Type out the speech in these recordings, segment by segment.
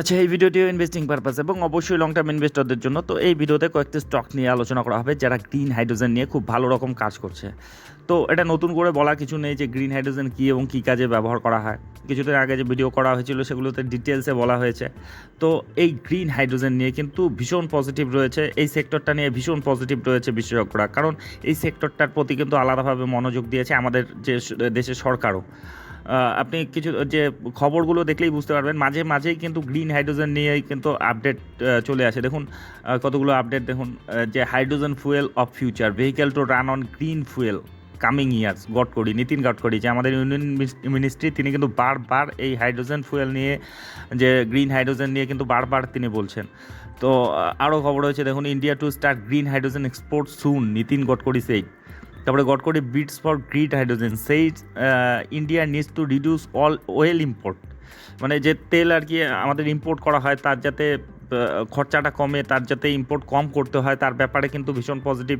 আচ্ছা এই ভিডিওটিও investing purpose এবং অবশ্যই লং টার্ম ইনভেস্টরদের জন্য। তো এই ভিডিওতে কয়েকটি স্টক নিয়ে আলোচনা করা হবে, যারা গ্রিন হাইড্রোজেন নিয়ে খুব ভালো রকম কাজ করছে। তো এটা নতুন করে বলা কিছু নেই যে গ্রিন হাইড্রোজেন কী এবং কী কাজে ব্যবহার করা হয়। কিছুদিন আগে যে ভিডিও করা হয়েছিল সেগুলোতে ডিটেলসে বলা হয়েছে। তো এই গ্রিন হাইড্রোজেন নিয়ে কিন্তু ভীষণ পজিটিভ রয়েছে। এই সেক্টরটা নিয়ে ভীষণ পজিটিভ রয়েছে বিশেষজ্ঞরা। কারণ এই সেক্টরটার প্রতি কিন্তু আলাদাভাবে মনোযোগ দিয়েছে আমাদের যে দেশের সরকারও। আপনি কিছু যে খবরগুলো দেখলেই বুঝতে পারবেন। মাঝে মাঝেই কিন্তু গ্রিন হাইড্রোজেন নিয়েই কিন্তু আপডেট চলে আসে। দেখুন কতগুলো আপডেট দেখুন যে hydrogen fuel of future vehicle to run on green fuel coming years Gadkari, Nitin Gadkari, যে আমাদের ইউনিয়ন মিনিস্ট্রি তিনি কিন্তু বারবার এই হাইড্রোজেন ফুয়েল নিয়ে, যে গ্রিন হাইড্রোজেন নিয়ে কিন্তু বারবার তিনি বলছেন। তো আরও খবর হয়েছে দেখুন India to start green hydrogen export soon Nitin Gadkari সেই। তারপরে Gadkari bets for green hydrogen, সেই India needs to reduce all oil import মানে যে তেল আর কি আমাদের ইম্পোর্ট করা হয়, তার যাতে খরচাটা কমে, তার যাতে ইম্পোর্ট কম করতে হয়, তার ব্যাপারে কিন্তু ভীষণ পজিটিভ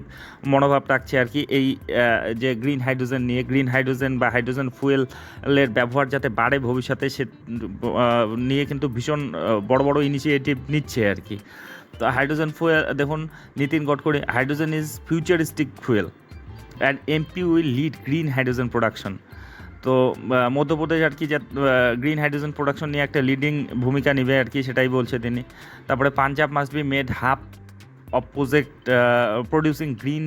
মনোভাব রাখছে আর কি এই যে গ্রিন হাইড্রোজেন নিয়ে। গ্রিন হাইড্রোজেন বা হাইড্রোজেন ফুয়েলের ব্যবহার যাতে বাড়ে ভবিষ্যতে, সে নিয়ে কিন্তু ভীষণ বড় বড় ইনিশিয়েটিভ নিচ্ছে আর কি। তো হাইড্রোজেন ফুয়েল দেখুন, Nitin Gadkari hydrogen is futuristic fuel and MP will lead green hydrogen production. তো মধ্যপ্রদেশ আর কি যে গ্রিন হাইড্রোজেন প্রোডাকশন নিয়ে একটা লিডিং ভূমিকা নেবে আর কি, সেটাই বলছে তিনি। তারপরে Punjab must be made hub of project producing green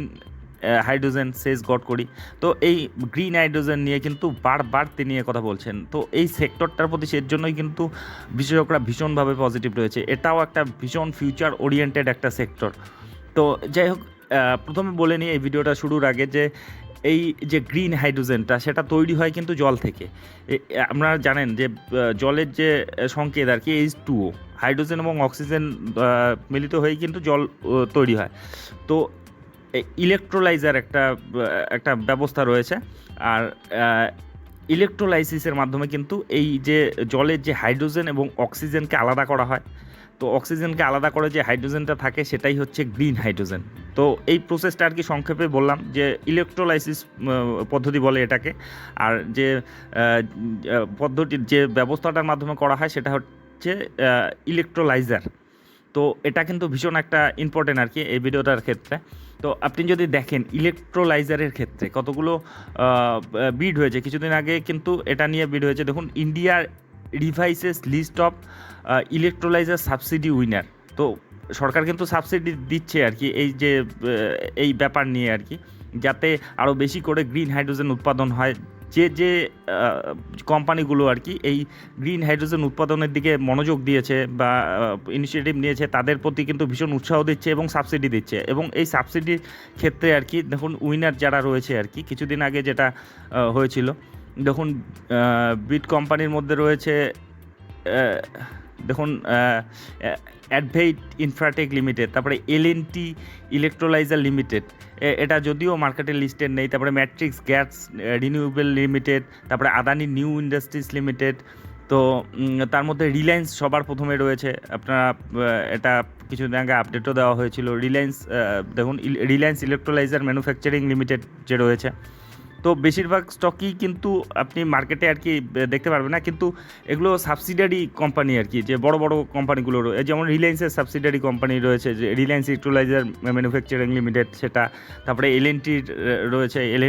hydrogen says Gadkari তো এই গ্রিন হাইড্রোজেন নিয়ে কিন্তু বারবার তিনি কথা বলছেন। তো এই সেক্টরটার প্রতি সের জন্যই কিন্তু বিশেষজ্ঞরা ভীষণভাবে পজিটিভ রয়েছে। এটাও একটা ভীষণ ফিউচার ওরিয়েন্টেড একটা সেক্টর তো যাই হোক প্রথমে বলে নিই, এই ভিডিওটা শুরুর আগে যে এই যে গ্রিন হাইড্রোজেনটা সেটা তৈরি হয় কিন্তু জল থেকে। আপনারা জানেন যে জলের যে সংকেত আর কি এইচ টু হাইড্রোজেন এবং অক্সিজেন মিলিত হয়েই কিন্তু জল তৈরি হয়। তো ইলেকট্রোলাইজার একটা একটা ব্যবস্থা রয়েছে। আর ইলেকট্রোলাইসিসের মাধ্যমে কিন্তু এই যে জলের যে হাইড্রোজেন এবং অক্সিজেনকে আলাদা করা হয় তো অক্সিজেনকে আলাদা করে যে হাইড্রোজেনটা থাকে সেটাই হচ্ছে গ্রিন হাইড্রোজেন। তো এই প্রসেসটা আর কি সংক্ষেপে বললাম যে ইলেকট্রোলাইসিস পদ্ধতি বলে এটাকে। আর যে পদ্ধতির যে ব্যবস্থাটার মাধ্যমে করা হয় সেটা হচ্ছে ইলেকট্রোলাইজার তো এটা কিন্তু ভীষণ একটা ইম্পর্টেন্ট আর কি এই ভিডিওটার ক্ষেত্রে। তো আপনি যদি দেখেন ইলেকট্রোলাইজারের ক্ষেত্রে কতগুলো বিড হয়েছে। কিছুদিন আগে কিন্তু এটা নিয়ে বিড হয়েছে। দেখুন ইন্ডিয়ার revises list of electrolyser subsidy winner তো সরকার কিন্তু সাবসিডি দিচ্ছে আর কি, এই যে এই ব্যাপার নিয়ে আর কি, যাতে আরও বেশি করে গ্রিন হাইড্রোজেন উৎপাদন হয়। যে যে কোম্পানিগুলো আর কি এই গ্রিন হাইড্রোজেন উৎপাদনের দিকে মনোযোগ দিয়েছে বা ইনিশিয়েটিভ নিয়েছে, তাদের প্রতি কিন্তু ভীষণ উৎসাহ দিচ্ছে এবং সাবসিডি দিচ্ছে। এবং এই সাবসিডির ক্ষেত্রে আর কি, দেখুন উইনার যারা রয়েছে আর কি, কিছুদিন আগে যেটা হয়েছিল দেখুন বিট কোম্পানির মধ্যে রয়েছে দেখুন অ্যাডভেইট ইনফ্রাটেক লিমিটেড তারপরে এল এন টি ইলেকট্রোলাইজার লিমিটেড এটা যদিও মার্কেটে লিস্টেড নেই, তারপরে ম্যাট্রিক্স গ্যাস রিনিউয়েবল লিমিটেড তারপরে আদানি নিউ ইন্ডাস্ট্রিজ লিমিটেড তো তার মধ্যে রিলায়েন্স সবার প্রথমে রয়েছে, আপনারা এটা কিছুদিন আগে আপডেটও দেওয়া হয়েছিল রিলায়েন্স দেখুন রিলায়েন্স ইলেকট্রোলাইজার ম্যানুফ্যাকচারিং লিমিটেড যে রয়েছে তো বেশিরভাগ স্টকই কিন্তু আপনি মার্কেটে আর কি দেখতে পারবেন না। কিন্তু এগুলো সাবসিডারি কোম্পানি আর কি, যে বড় বড় কোম্পানিগুলো যেমন রিলায়েন্সের সাবসিডারি কোম্পানি রয়েছে, যে রিলায়েন্স ইলেকট্রোলাইজার ম্যানুফ্যাকচারিং লিমিটেড সেটা, তারপরে এল রয়েছে এল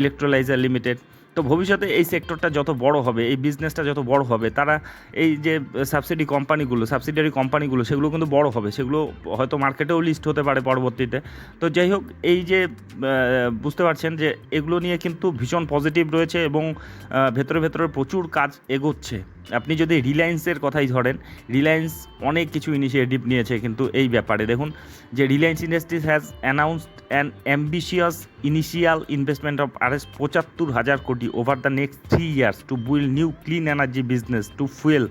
ইলেকট্রোলাইজার লিমিটেড তো ভবিষ্যতে এই সেক্টরটা যত বড় হবে, এই বিজনেসটা যত বড় হবে, তারা এই যে সাবসিডি কোম্পানিগুলো সাবসিডারি কোম্পানিগুলো সেগুলো কিন্তু বড় হবে। সেগুলো হয়তো মার্কেটেও লিস্ট হতে পারে পরবর্তীতে। তো যাই হোক, এই যে বুঝতে পারছেন যে এগুলো নিয়ে কিন্তু ভীষণ পজিটিভ রয়েছে এবং ভেতরে ভেতরে প্রচুর কাজ এগোচ্ছে। আপনি যদি রিলায়েন্সের কথাই ধরেন রিলায়েন্স অনেক কিছু ইনিশিয়েটিভ নিয়েছে কিন্তু এই ব্যাপারে। দেখুন, যে Reliance industries has announced an ambitious initial investment of R S পঁচাত্তর হাজার crore over the next three years to build new clean energy business to fuel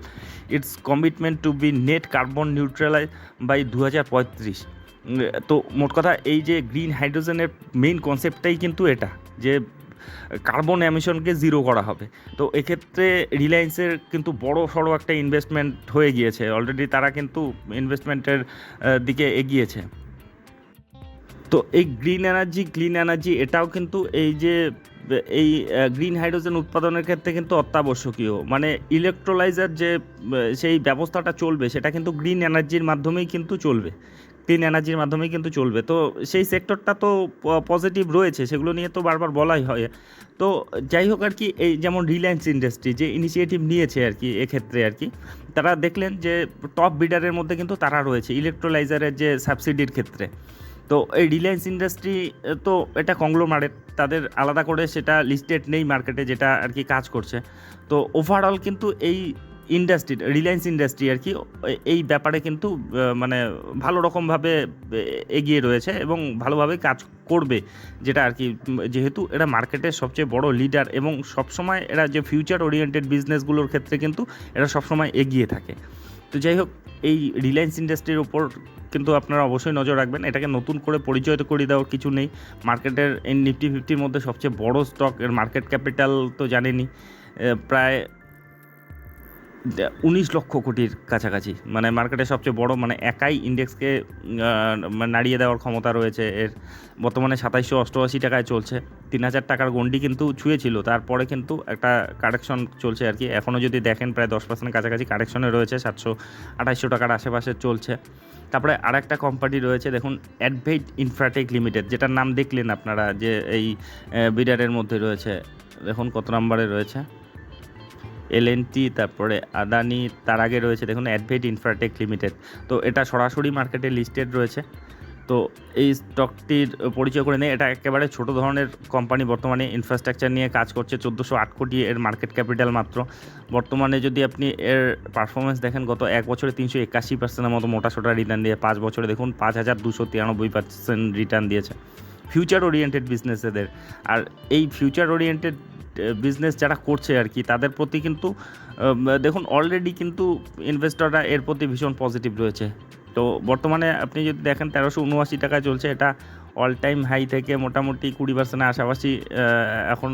its commitment to be net carbon neutralise by দু হাজার পঁয়ত্রিশ তো মোট কথা, এই যে গ্রিন হাইড্রোজেনের মেইন কনসেপ্টটাই কিন্তু এটা, যে কার্বন এমিশনকে জিরো করা হবে। তো এক্ষেত্রে রিলায়েন্সের কিন্তু বড় সড়ো একটা ইনভেস্টমেন্ট হয়ে গিয়েছে। অলরেডি তারা কিন্তু ইনভেস্টমেন্টের দিকে এগিয়েছে। তো এই গ্রিন এনার্জি ক্লিন এনার্জি এটাও কিন্তু এই যে, এই গ্রিন হাইড্রোজেন উৎপাদনের ক্ষেত্রে কিন্তু অত্যাবশ্যকীয়। মানে ইলেকট্রোলাইজার যে সেই ব্যবস্থাটা চলবে, সেটা কিন্তু গ্রিন এনার্জির মাধ্যমেই কিন্তু চলবে। ক্লিন এনার্জির মাধ্যমেই কিন্তু চলবে। তো সেই সেক্টরটা তো পজিটিভ রয়েছে, সেগুলো নিয়ে তো বারবার বলাই হয়। তো যাই হোক আর কি, এই যেমন রিলায়েন্স ইন্ডাস্ট্রি যে ইনিশিয়েটিভ নিয়েছে আর কি, এক্ষেত্রে আর কি, তারা দেখলেন যে টপ বিডারের মধ্যে কিন্তু তারা রয়েছে ইলেকট্রোলাইজারের যে সাবসিডির ক্ষেত্রে। তো এই রিলায়েন্স ইন্ডাস্ট্রি তো এটা কংগ্লোমারেট তাদের আলাদা করে সেটা লিস্টেড নেই মার্কেটে যেটা আর কি কাজ করছে। তো ওভারঅল কিন্তু এই ইন্ডাস্ট্রি রিলায়েন্স ইন্ডাস্ট্রি আর কি এই ব্যাপারে কিন্তু মানে ভালো রকমভাবে এগিয়ে রয়েছে এবং ভালোভাবে কাজ করবে। যেটা আর কি যেহেতু এরা মার্কেটের সবচেয়ে বড় লিডার এবং সবসময় এরা যে ফিউচার ওরিয়েন্টেড বিজনেসগুলোর ক্ষেত্রে কিন্তু এরা সবসময় এগিয়ে থাকে। তো যাই হোক এই রিলায়েন্স ইন্ডাস্ট্রির ওপর কিন্তু আপনারা অবশ্যই নজর রাখবেন। এটাকে নতুন করে পরিচয় তো করে দেওয়ার কিছু নেই। মার্কেটের এই নিফটি ফিফটির মধ্যে সবচেয়ে বড় স্টক এর মার্কেট ক্যাপিটাল তো জানেনই। এ, প্রায় উনিশ লক্ষ কোটির কাছাকাছি। মানে মার্কেটের সবচেয়ে বড় মানে একাই ইন্ডেক্সকে নাড়িয়ে দেওয়ার ক্ষমতা রয়েছে। এর বর্তমানে সাতাইশশো অষ্টআশি টাকায় চলছে। তিন হাজার টাকার গন্ডি কিন্তু ছুঁয়েছিল। তারপরে কিন্তু একটা কারেকশন চলছে আর কি। এখনও যদি দেখেন, প্রায় দশ পার্সেন্ট কাছাকাছি কারেকশনে রয়েছে। সাতশো আঠাইশশো টাকার আশেপাশে চলছে। তারপরে আরেকটা কোম্পানি রয়েছে, দেখুন অ্যাডভেট ইনফ্রাটেক লিমিটেড যেটার নাম দেখলেন আপনারা, যে এই বিডারের মধ্যে রয়েছে। দেখুন কত নাম্বারে রয়েছে। এলএনটি তারপরে আদানি তার আগে রয়েছে দেখুন অ্যাডভেট ইনফ্রাটেক লিমিটেড তো এটা সরাসরি মার্কেটে লিস্টেড রয়েছে। তো এই স্টকটির পরিচয় করে নেই। এটা একেবারে ছোট ধরনের কোম্পানি বর্তমানে ইনফ্রাস্ট্রাকচার নিয়ে কাজ করছে। চোদ্দোশো আট কোটি এর মার্কেট ক্যাপিটাল মাত্র। বর্তমানে যদি আপনি এর পারফরমেন্স দেখেন, গত এক বছরে তিনশো একাশি পার্সেন্টের মতো মোটা সোটা রিটার্ন দিয়ে পাঁচ বছরে দেখুন পাঁচ হাজার দুশো তিরানব্বই পার্সেন্ট রিটার্ন দিয়েছে। ফিউচার ওরিয়েন্টেড বিজনেস এদের। আর এই ফিউচার ওরিয়েন্টেড বিজনেস যারা করছে আর কি, তাদের প্রতি কিন্তু দেখুন অলরেডি কিন্তু ইনভেস্টররা এর প্রতি ভীষণ পজিটিভ রয়েছে। তো বর্তমানে আপনি যদি দেখেন, তেরোশো উনআশি টাকায় চলছে, এটা অল টাইম হাই থেকে মোটামুটি কুড়ি পার্সেন্টের আশাপাশি এখন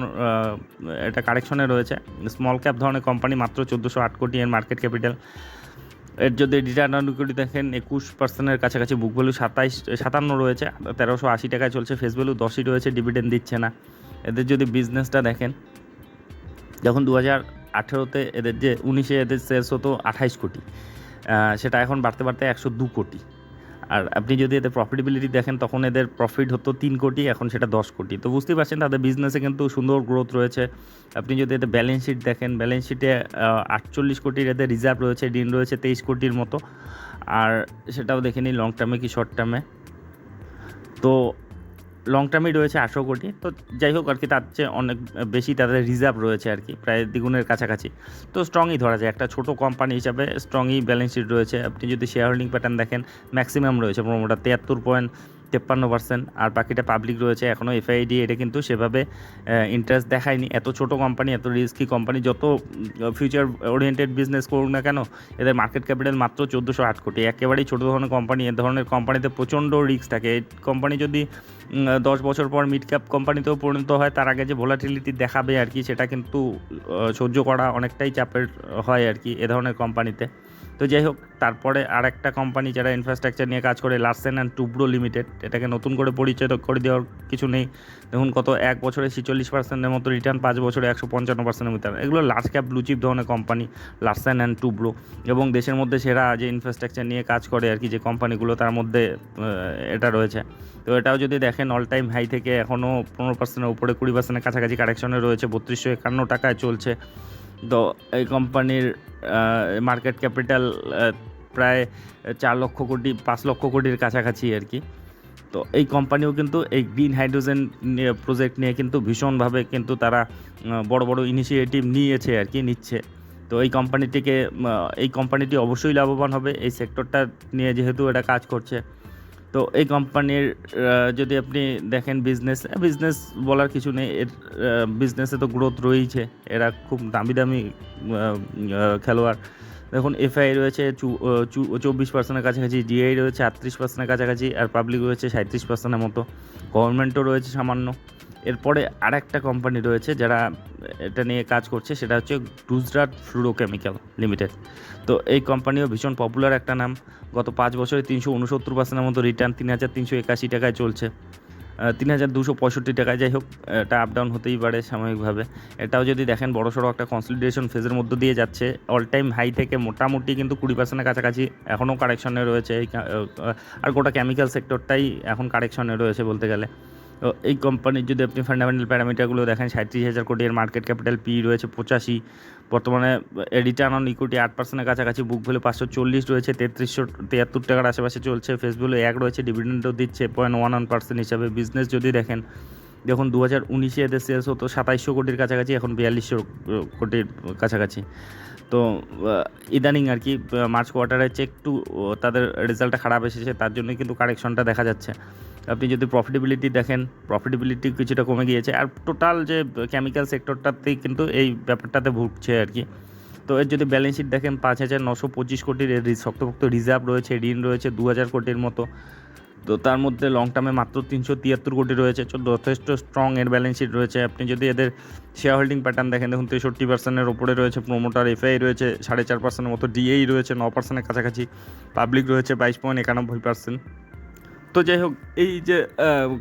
এটা কারেকশনে রয়েছে। স্মল ক্যাপ ধরনের কোম্পানি মাত্র চোদ্দোশো আট কোটি এর মার্কেট ক্যাপিটাল এর যদি রিটার্ন অন ইকুইটি দেখেন, একুশ পার্সেন্টের কাছাকাছি বুক ভ্যালু সাতাইশ, সাতান্ন রয়েছে, তেরোশো আশি টাকায় চলছে ফেস ভ্যালু দশই রয়েছে ডিভিডেন্ড দিচ্ছে না। এদের যদি বিজনেসটা দেখেন, যখন দু হাজার আঠেরোতে এদের যে, উনিশে এদের সেলস হতো আঠাইশ কোটি সেটা এখন বাড়তে বাড়তে একশো দু কোটি। আর আপনি যদি এদের প্রফিটেবিলিটি দেখেন, তখন এদের প্রফিট হতো তিন কোটি, এখন সেটা দশ কোটি। তো বুঝতেই পারছেন তাদের বিজনেসে কিন্তু সুন্দর গ্রোথ রয়েছে। আপনি যদি এদের ব্যালেন্স শিট দেখেন ব্যালেন্স শিটে আটচল্লিশ কোটির এদের রিজার্ভ রয়েছে, ঋণ রয়েছে তেইশ কোটির মতো। আর সেটাও দেখে নিই লং টার্মে কি শর্ট টার্মে তো লং টার্মই রয়েছে আঠেরো কোটি। তো যাই হোক আর কি, তার চেয়ে অনেক বেশি তাদের রিজার্ভ রয়েছে আর কি, প্রায় দ্বিগুণের কাছাকাছি। তো স্ট্রংই ধরা যায়, একটা ছোট কোম্পানি হিসাবে স্ট্রংই ব্যালেন্স শিট রয়েছে। আপনি যদি শেয়ার হোল্ডিং প্যাটার্ন দেখেন ম্যাক্সিমাম রয়েছে প্রমোটার তিয়াত্তর পয়েন্ট তেপ্পান্ন পার্সেন্ট আর বাকিটা পাবলিক রয়েছে এখনও এফআইডি এটা কিন্তু সেভাবে ইন্টারেস্ট দেখায়নি। এত ছোট কোম্পানি এত রিস্কি কোম্পানি যত ফিউচার ওরিয়েন্টেড বিজনেস করুক না কেন, এদের মার্কেট ক্যাপিটাল মাত্র চোদ্দোশো আট কোটি। একেবারেই ছোটো ধরনের কোম্পানি এ ধরনের কোম্পানিতে প্রচণ্ড রিস্ক থাকে। এই কোম্পানি যদি দশ বছর পর মিড ক্যাপ কোম্পানিতেও পরিণত হয়, তার আগে যে ভোলাটিলিটি দেখাবে আর কি, সেটা কিন্তু সহ্য করা অনেকটাই চাপের, হয় আর কি, এ ধরনের কোম্পানিতে তো যাই হোক, তারপরে আর একটা কোম্পানি যারা ইনফ্রাস্ট্রাকচার নিয়ে কাজ করে লার্সেন অ্যান্ড টুব্রো লিমিটেড এটাকে নতুন করে পরিচয় করে দেওয়ার কিছু নেই। দেখুন কত এক বছরে ছিচল্লিশ পার্সেন্টের মতো রিটার্ন পাঁচ বছরে একশো পঞ্চান্ন পার্সেন্টের মতো এগুলো লার্জ ক্যাপ ব্লুচিপ ধরনের কোম্পানি লার্সেন অ্যান্ড টুব্রো এবং দেশের মধ্যে সেরা যে ইনফ্রাস্ট্রাকচার নিয়ে কাজ করে আর কি, যে কোম্পানিগুলো তার মধ্যে এটা রয়েছে। তো এটাও যদি দেখেন অল টাইম হাই থেকে এখনও পনেরো পার্সেন্টের উপরে, কুড়ি পার্সেন্টের কাছাকাছি কারেকশনে রয়েছে, বত্রিশশো একান্ন টাকায় চলছে। তো এই কোম্পানির মার্কেট ক্যাপিটাল প্রায় চার লক্ষ কোটি, পাঁচ লক্ষ কোটির কাছাকাছি আর কি। তো এই কোম্পানিও কিন্তু এই গ্রিন হাইড্রোজেন প্রজেক্ট নিয়ে কিন্তু ভীষণভাবে কিন্তু তারা বড় বড় ইনিশিয়েটিভ নিয়েছে আর কি, নিচ্ছে। তো এই কোম্পানিটিকে এই কোম্পানিটি অবশ্যই লাভবান হবে। এই সেক্টরটা নিয়ে যেহেতু এটা কাজ করছে তো এই কোম্পানির যদি আপনি দেখেন বিজনেস বিজনেস বলার কিছু নেই। এর বিজনেসে তো গ্রোথ রয়েছে এরা খুব দামি দামি খেলোয়াড়। দেখুন এফআই রয়েছে চব্বিশ পার্সেন্টের কাছাকাছি ডিআই রয়েছে আটত্রিশ পার্সেন্টের কাছাকাছি, আর পাবলিক রয়েছে সাঁত্রিশ পার্সেন্টের মতো। গভর্নমেন্টও রয়েছে সামান্য। এরপরে আর একটা কোম্পানি রয়েছে যারা এটা নিয়ে কাজ করছে, সেটা হচ্ছে গুজরাট ফ্লুরোকেমিক্যাল লিমিটেড তো এই কোম্পানিও ভীষণ পপুলার একটা নাম। গত পাঁচ বছরে তিনশো উনসত্তর পার্সেন্টের মতো রিটার্ন তিন হাজার তিনশো একাশি টাকায় চলছে। তিন হাজার দুশো পঁয়ষট্টি টাকায় যাই হোক, এটা আপ ডাউন হতেই পারে সাময়িকভাবে। এটাও যদি দেখেন, বড় সড়ো একটা কনসলিডেশন ফেজের মধ্য দিয়ে যাচ্ছে। অল টাইম হাই থেকে মোটামুটি কিন্তু কুড়ি পার্সেন্টের কাছাকাছি এখনও কারেকশনে রয়েছে। আর গোটা কেমিক্যাল সেক্টরটাই এখন কারেকশনে রয়েছে বলতে গেলে। তো এই কোম্পানির যদি আপনি ফান্ডামেন্টাল প্যারামিটারগুলো দেখেন সাঁত্রিশ হাজার কোটি এর মার্কেট ক্যাপিটাল পি রয়েছে পঁচাশি, বর্তমানে রিটার্ন অন ইকুইটি আট পার্সেন্টের কাছাকাছি বুক ভ্যালু পাঁচশো চল্লিশ রয়েছে, তেত্রিশশো তিয়াত্তর টাকার আশেপাশে চলছে ফেস ভ্যালু এক রয়েছে ডিভিডেন্ডও দিচ্ছে পয়েন্ট ওয়ান ওয়ান পার্সেন্ট হিসাবে। বিজনেস যদি দেখেন যখন দু হাজার উনিশে এদের সেলস হতো সাতাইশশো কোটির কাছাকাছি, এখন বিয়াল্লিশশো কোটির কাছাকাছি। তো ইদানিং আর কি মার্চ কোয়ার্টারের চেয়ে একটু তাদের রেজাল্টটা খারাপ এসেছে, তার জন্য কিন্তু কারেকশনটা দেখা যাচ্ছে। আপনি যদি প্রফিটেবিলিটি দেখেন প্রফিটেবিলিটি কিছুটা কমে গিয়েছে আর টোটাল যে কেমিক্যাল সেক্টরটাতেই কিন্তু এই ব্যাপারটাতে ভুগছে আর কি। তো এর যদি ব্যালেন্স শিট দেখেন, পাঁচ হাজার নশো পঁচিশ কোটির শক্তপোক্ত রিজার্ভ রয়েছে, ঋণ রয়েছে দু হাজার কোটির মতো। তো তার মধ্যে লং টার্মে মাত্র তিনশো তিয়াত্তর কোটি রয়েছে। যথেষ্ট স্ট্রং এর ব্যালেন্স শিট রয়েছে। আপনি যদি এদের শেয়ার হোল্ডিং প্যাটার্ন দেখেন, দেখুন তেষট্টি পার্সেন্টের ওপরে রয়েছে প্রোমোটার এফআই রয়েছে, সাড়ে চার পার্সেন্টের মতো ডিএই রয়েছে, ন পার্সেন্টের কাছাকাছি। পাবলিক রয়েছে বাইশ পয়েন্ট একানব্বই পার্সেন্ট তো যাই হোক, এই যে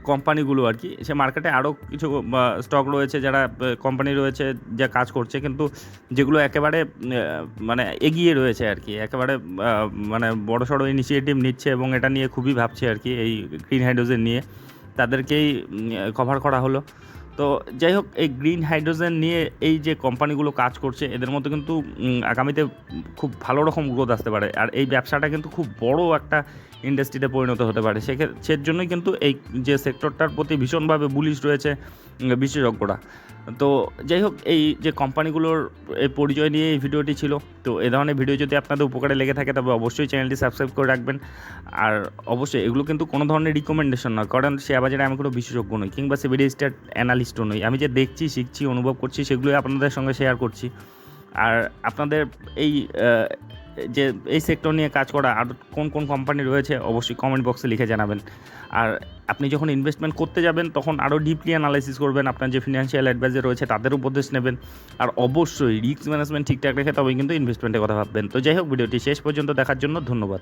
কোম্পানিগুলো আর কি, সে মার্কেটে আরও কিছু স্টক রয়েছে, যারা কোম্পানি রয়েছে, যা কাজ করছে, কিন্তু যেগুলো একেবারে মানে এগিয়ে রয়েছে আর কি, একেবারে মানে বড় সড়ো ইনিশিয়েটিভ নিচ্ছে এবং এটা নিয়ে খুবই ভাবছে আর কি, এই গ্রিন হাইড্রোজেন নিয়ে, তাদেরকেই কভার করা হলো। তো যাই হোক, এই গ্রিন হাইড্রোজেন নিয়ে এই যে কোম্পানিগুলো কাজ করছে, এদের মধ্যে কিন্তু আগামীতে খুব ভালো রকম গ্রোথ আসতে পারে। আর এই ব্যবসাটা কিন্তু খুব বড় একটা ইন্ডাস্ট্রিতে পরিণত হতে পারে। সেক্ষেত্রে জন্যই কিন্তু এই যে সেক্টরটার প্রতি ভীষণভাবে বুলিশ রয়েছে বিশেষজ্ঞরা। তো যাই হোক, এই যে কোম্পানিগুলোর এই পরিচয় নিয়ে এই ভিডিওটি ছিল। তো এ ধরনের ভিডিও যদি আপনাদের উপকারে লেগে থাকে, তবে অবশ্যই চ্যানেলটি সাবস্ক্রাইব করে রাখবেন। আর অবশ্যই এগুলো কিন্তু কোনো ধরনের রিকমেন্ডেশন নয়, কারণ শেয়ার বাজারে আমি কোনো বিশেষজ্ঞ নই, কিংবা সিবিডি স্টার্ট অ্যানালিস্টও নই। আমি যে দেখছি, শিখছি, অনুভব করছি, সেগুলোই আপনাদের সঙ্গে শেয়ার করছি। আর আপনাদের এই যে এই সেক্টর নিয়ে কাজ করা আর কোন কোন কোম্পানি রয়েছে, অবশ্যই কমেন্ট বক্সে লিখে জানাবেন। আর আপনি যখন ইনভেস্টমেন্ট করতে যাবেন, তখন আরও ডিপলি অ্যানালাইসিস করবেন, আপনার যে ফিনান্সিয়াল অ্যাডভাইজার রয়েছে, তাদের উপদেশ নেবেন। আর অবশ্যই রিস্ক ম্যানেজমেন্ট ঠিকঠাক রেখে তবেই কিন্তু ইনভেস্টমেন্টের কথা ভাববেন। তো যাই হোক, ভিডিওটি শেষ পর্যন্ত দেখার জন্য ধন্যবাদ।